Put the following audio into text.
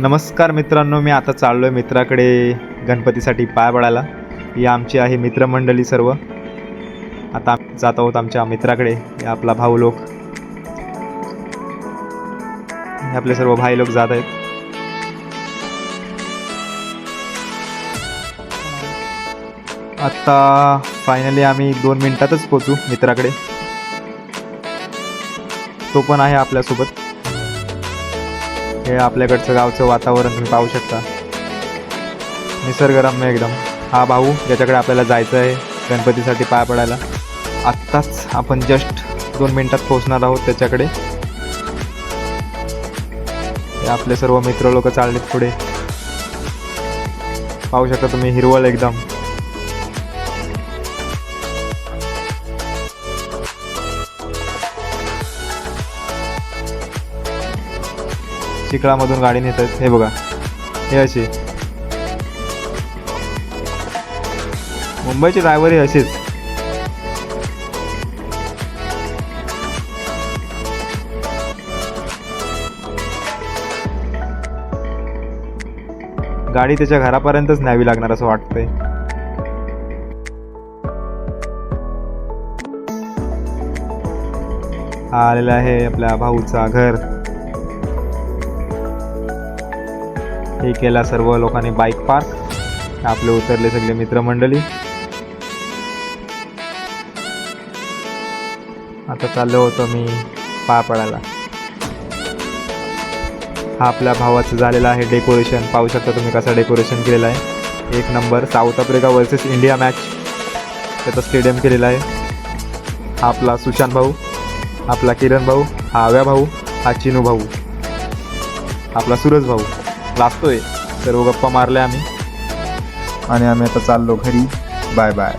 नमस्कार मित्रांनो मी आता चाललो आहे मित्राकडे गणपतीसाठी पाय पडायला. ही आमची आहे मित्रमंडळी सर्व. आता जात आहोत आमच्या मित्राकडे आपला भाऊ लोक. हे आपले सर्व भाई लोक जात आहेत. आत्ता फायनली आम्ही दोन मिनिटातच पोचू मित्राकडे. तो पण आहे आपल्यासोबत. हे आपल्याकडचं गावचं वातावरण तुम्ही पाहू शकता. निसर्गरम्य एकदम. हा भाऊ ज्याच्याकडे आपल्याला जायचं आहे गणपतीसाठी पाय पडायला. आत्ताच आपण जस्ट दोन मिनिटात पोहोचणार आहोत त्याच्याकडे. हे आपले सर्व मित्र लोक चाललेत पुढे. पाहू शकता तुम्ही हिरवळ एकदम. चिखळामधून गाडी नेत आहेत हे बघा. हे असे मुंबईचे ड्रायव्हर हे असेच. गाडी त्याच्या घरापर्यंतच न्यावी लागणार असं वाटतंय. हा आलेला आहे आपल्या भाऊचा घर. हे केला सर्व लोकांनी बाईक पार्क आपले उतरले सगळे मित्रमंडळी. आता चाललो होतो मी पाय पडायला हा आपल्या भावाचं झालेला आहे डेकोरेशन पाहू शकता तुम्ही कसं डेकोरेशन केलेलं आहे. एक number South Africa versus India match त्याचा स्टेडियम केलेला आहे. हा आपला सुशांत भाऊ आपला किरण भाऊ हा आव्या भाऊ हा चिनू भाऊ. आपला सूरज भाऊ. लाजतोय सर्व गप्पा मारल्या आम्ही. आणि आम्ही आता चाललो घरी. Bye bye.